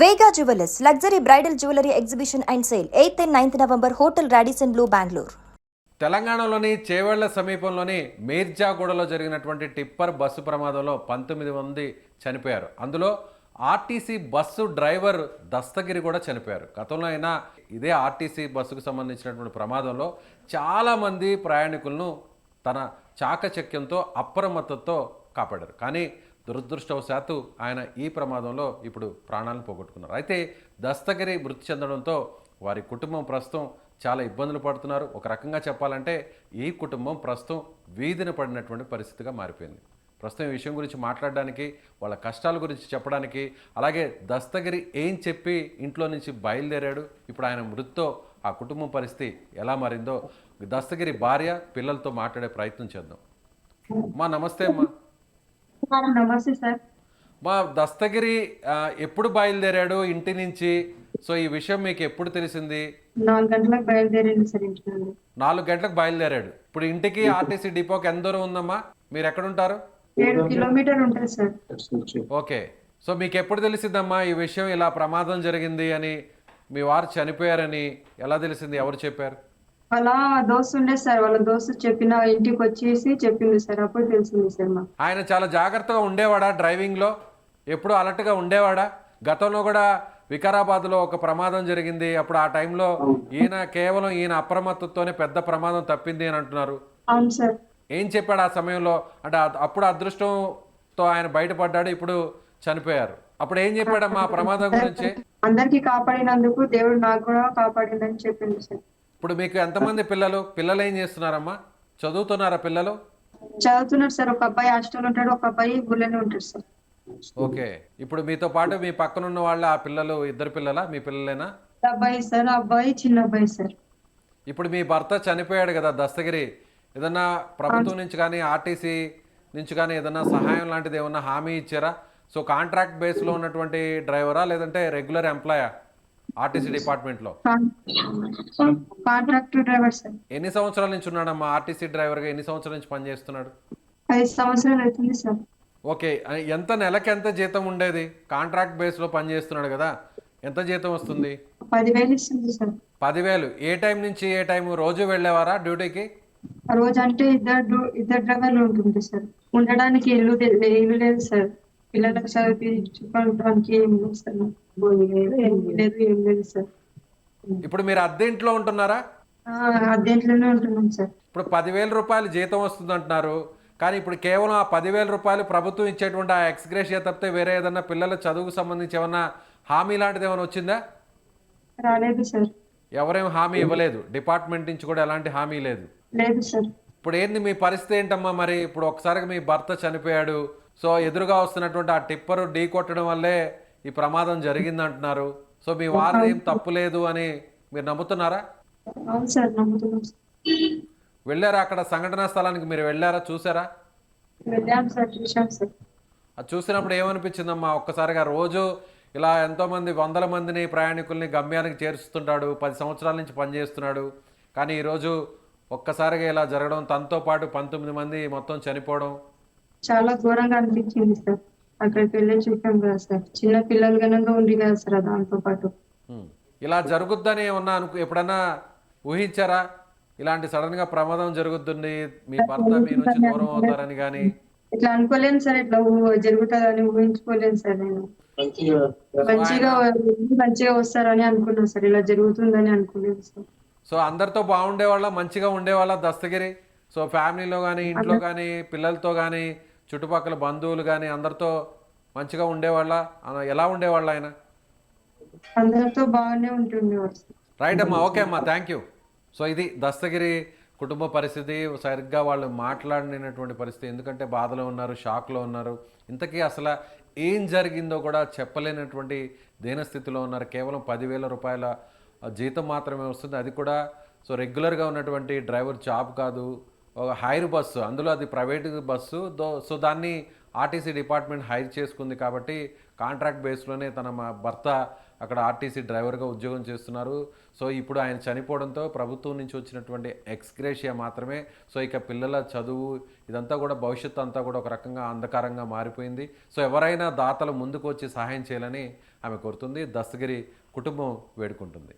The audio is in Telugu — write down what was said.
Vega jewellers luxury bridal jewellery exhibition and sale eighth and ninth November hotel Radisson Blu Bengaluru తెలంగాణలోని చేవెళ్ళ సమీపంలోని మేర్జాగూడలో జరిగినటువంటి టిప్పర్ బస్సు ప్రమాదంలో పంతొమ్మిది మంది చనిపోయారు. అందులో ఆర్టీసీ బస్సు డ్రైవర్ దస్తగిరి కూడా చనిపోయారు. గతంలో అయినా ఇదే ఆర్టీసీ బస్సుకు సంబంధించినటువంటి ప్రమాదంలో చాలామంది ప్రయాణికులను తన చాకచక్యంతో అప్రమత్తతో కాపాడారు. కానీ దురదృష్టవశాత్తు ఆయన ఈ ప్రమాదంలో ఇప్పుడు ప్రాణాలను పోగొట్టుకున్నారు. అయితే దస్తగిరి మృతి చెందడంతో వారి కుటుంబం ప్రస్తుతం చాలా ఇబ్బందులు పడుతున్నారు. ఒక రకంగా చెప్పాలంటే ఈ కుటుంబం ప్రస్తుతం వీధిన పడినటువంటి పరిస్థితిగా మారిపోయింది. ప్రస్తుతం ఈ విషయం గురించి మాట్లాడడానికి వాళ్ళ కష్టాల గురించి చెప్పడానికి అలాగే దస్తగిరి ఏం చెప్పి ఇంట్లో నుంచి బయలుదేరాడు ఇప్పుడు ఆయన మృతితో ఆ కుటుంబం పరిస్థితి ఎలా మారిందో దస్తగిరి భార్య పిల్లలతో మాట్లాడే ప్రయత్నం చేద్దాం. మా నమస్తే అమ్మా. నమస్తే సార్. మా దస్తగిరి ఎప్పుడు బయలుదేరాడు ఇంటి నుంచి? సో ఈ విషయం మీకు ఎప్పుడు తెలిసింది? నాలుగు గంటలకు బయలుదేరింది సార్ ఇంటి నాలుగు గంటలకు బయలుదేరాడు. ఇప్పుడు ఇంటికి ఆర్టీసీ డిపోకి ఎంత దూరం ఉందమ్మా? మీరు ఎక్కడుంటారు ఏడు కిలోమీటర్ ఉంటుంది సార్. ఓకే. సో మీకు ఎప్పుడు తెలిసిందమ్మా ఈ విషయం? ఇలా ప్రమాదం జరిగింది అని మీ వారు చనిపోయారని ఎలా తెలిసింది? ఎవరు చెప్పారు? వాళ్ళ దోస్తు ఉండే సార్ వాళ్ళ దోస్తు చెప్పిన ఇంటికి వచ్చేసి చెప్పింది సార్ అప్పుడు తెలిసింది సార్ మాకు. ఆయన చాలా జాగ్రత్తగా ఉండేవాడా డ్రైవింగ్లో? ఎప్పుడు అలర్ట్గా ఉండేవాడా? గతంలో కూడా వికారాబాద్లో ఒక ప్రమాదం జరిగింది అప్పుడు ఆ టైంలో ఈయన కేవలం ఈయన అప్రమత్తతోనే పెద్ద ప్రమాదం తప్పింది అని అంటున్నారు. అవును సార్. ఏం చెప్పాడు ఆ సమయంలో? అంటే అప్పుడు అదృష్టంతో ఆయన బయటపడ్డాడు ఇప్పుడు చనిపోయారు. అప్పుడు ఏం చెప్పాడమ్మా ఆ ప్రమాదం గురించి? అందరికి కాపాడినందుకు దేవుడు నాకు కూడా కాపాడిందని చెప్పింది సార్. ఇప్పుడు మీకు ఎంతమంది పిల్లలు? పిల్లలు ఏం చేస్తున్నారమ్మా? చదువుతున్నారా పిల్లలు? చదువుతున్నారు సార్. ఒక అబ్బాయి హాస్టల్ ఉంటాడు ఒక అబ్బాయి ఊళ్ళోనే ఉంటాడు సార్. ఓకే. ఇప్పుడు మీతో పాటు మీ పక్కన ఉన్న వాళ్ళ ఆ పిల్లలు ఇద్దరు పిల్లలా? మీ పిల్లలేనా? అబ్బాయి సార్ అబ్బాయి చిన్న అబ్బాయి సార్. ఇప్పుడు మీ భర్త చనిపోయాడు కదా దస్తగిరి. ఏదన్నా ప్రభుత్వం నుంచి కానీ ఆర్టీసీ నుంచి కానీ ఏదన్నా సహాయం లాంటిది ఏమన్నా హామీ ఇచ్చారా? సో కాంట్రాక్ట్ బేస్లో ఉన్నటువంటి డ్రైవరా? లేదంటే రెగ్యులర్ ఎంప్లాయా ఆర్టీసీ డిపార్ట్మెంట్లో. Contract driver sir. ఎన్ని సంవత్సరాల నుంచి ఉన్నాడమ్మా? ఆర్టీసీ డ్రైవర్గా ఎన్ని సంవత్సరాల నుంచి పనిచేస్తున్నాడు? ఐదు సంవత్సరాలు అవుతుంది సార్. ఓకే ఎంత నెలకి ఎంత జీతం ఉండేది? కాంట్రాక్ట్ బేస్లో పనిచేస్తున్నాడు కదా ఎంత జీతం వస్తుంది? పదివేలు ఇస్తుంది సార్. పదివేలు. ఏ టైం నుంచి ఏ టైం రోజు వెళ్ళేవారా డ్యూటీకి? రోజు అంటే ఇద్దరు ఇద్దరు డ్రైవర్లు ఉంటుంది సార్. ఉండడానికి ఇల్లు లే- ఇల్లు లేదు సార్. పిల్లలకు చదివించుకోవడానికి ఏం లేదు సార్. భూమి లేదు ఏం లేదు. ఏం లేదు సార్. ఇప్పుడు మీరు అద్దె ఇంట్లో ఉంటున్నారా? ఆ, అద్దెంట్లోనే ఉంటున్నాం సార్. ఇప్పుడు పదివేల రూపాయలు జీతం వస్తుంది అంటున్నారు కానీ ఇప్పుడు కేవలం ఆ పదివేల రూపాయలు ప్రభుత్వం ఇచ్చేటువంటి ఆ ఎక్స్గ్రేషియా తప్పితే వేరే ఏదన్నా పిల్లల చదువుకు సంబంధించి ఏమన్నా హామీ లాంటిది ఏమైనా వచ్చిందా? రాలేదు సార్. ఎవరేం హామీ ఇవ్వలేదు. డిపార్ట్మెంట్ నుంచి కూడా ఎలాంటి హామీ లేదు. లేదు సార్. ఇప్పుడు ఏంది మీ పరిస్థితి ఏంటమ్మా మరి? ఇప్పుడు ఒకసారిగా మీ భర్త చనిపోయాడు. సో ఎదురుగా వస్తున్నటువంటి ఆ టిప్పరు ఢీ కొట్టడం వల్లే ఈ ప్రమాదం జరిగింది అంటున్నారు సో మీ వారు ఏం తప్పు లేదు అని మీరు నమ్ముతున్నారా. వెళ్ళారా అక్కడ సంఘటనా స్థలానికి? మీరు వెళ్ళారా? చూసారా? చూసినప్పుడు ఏమనిపించిందమ్మా? ఒక్కసారిగా రోజు ఇలా ఎంతోమంది వందల మందిని ప్రయాణికుల్ని గమ్యానికి చేరుస్తుంటాడు పది సంవత్సరాల నుంచి పనిచేస్తున్నాడు. కానీ ఈరోజు ఒక్కసారిగా ఇలా జరగడం తనతో పాటు పంతొమ్మిది మంది మొత్తం చనిపోవడం చాలా ఘోరంగా అనిపించింది సార్. అక్కడికి వెళ్ళి చూసాం కదా సార్. చిన్న పిల్లలు గనంగా ఉంది కదా సార్ దాంతో పాటు. ఇలా జరుగుద్దని ఏమన్నా అనుకు ఎప్పుడన్నా ఊహించారా? ఇలాంటి సడన్గా ప్రమాదం జరుగుతుంది మీ భర్త మీ నుంచి దూరం అవుతారని కానీ ఇట్లా అనుకోలేను సార్ ఇట్లా జరుగుతుందని ఊహించుకోలేను సార్ నేను. మంచిగా మంచిగా వస్తారని అనుకున్నాను సార్. ఇలా జరుగుతుందని అనుకోలేదు సార్. సో అందరితో బాగుండేవాళ్ళ మంచిగా ఉండేవాళ్ళ దస్తగిరి? సో ఫ్యామిలీలో కానీ ఇంట్లో కానీ పిల్లలతో కానీ చుట్టుపక్కల బంధువులు కానీ అందరితో మంచిగా ఉండేవాళ్ళ? ఎలా ఉండేవాళ్ళ ఆయన? అందరితో బాగానే రైట్ అమ్మా ఓకే అమ్మా థ్యాంక్ యూ సో ఇది దస్తగిరి కుటుంబ పరిస్థితి సరిగ్గా వాళ్ళు మాట్లాడినటువంటి పరిస్థితి ఎందుకంటే బాధలో ఉన్నారు షాక్లో ఉన్నారు. ఇంతకీ అసలు ఏం జరిగిందో కూడా చెప్పలేనటువంటి దీనస్థితిలో ఉన్నారు. కేవలం పదివేల రూపాయల జీతం మాత్రమే వస్తుంది. అది కూడా సో రెగ్యులర్గా ఉన్నటువంటి డ్రైవర్ జాబ్ కాదు. ఒక హైర్ బస్సు అందులో అది ప్రైవేట్ బస్సు దో సో దాన్ని ఆర్టీసీ డిపార్ట్మెంట్ హైర్ చేసుకుంది కాబట్టి కాంట్రాక్ట్ బేస్లోనే తన మా భర్త అక్కడ ఆర్టీసీ డ్రైవర్గా ఉద్యోగం చేస్తున్నారు. సో ఇప్పుడు ఆయన చనిపోవడంతో ప్రభుత్వం నుంచి వచ్చినటువంటి ఎక్స్గ్రేషియా మాత్రమే. సో ఇక పిల్లల చదువు ఇదంతా కూడా భవిష్యత్తు అంతా కూడా ఒక రకంగా అంధకారంగా మారిపోయింది. సో ఎవరైనా దాతలు ముందుకు వచ్చి సహాయం చేయాలని ఆమె కోరుతుంది. దస్తగిరి కుటుంబం వేడుకుంటుంది.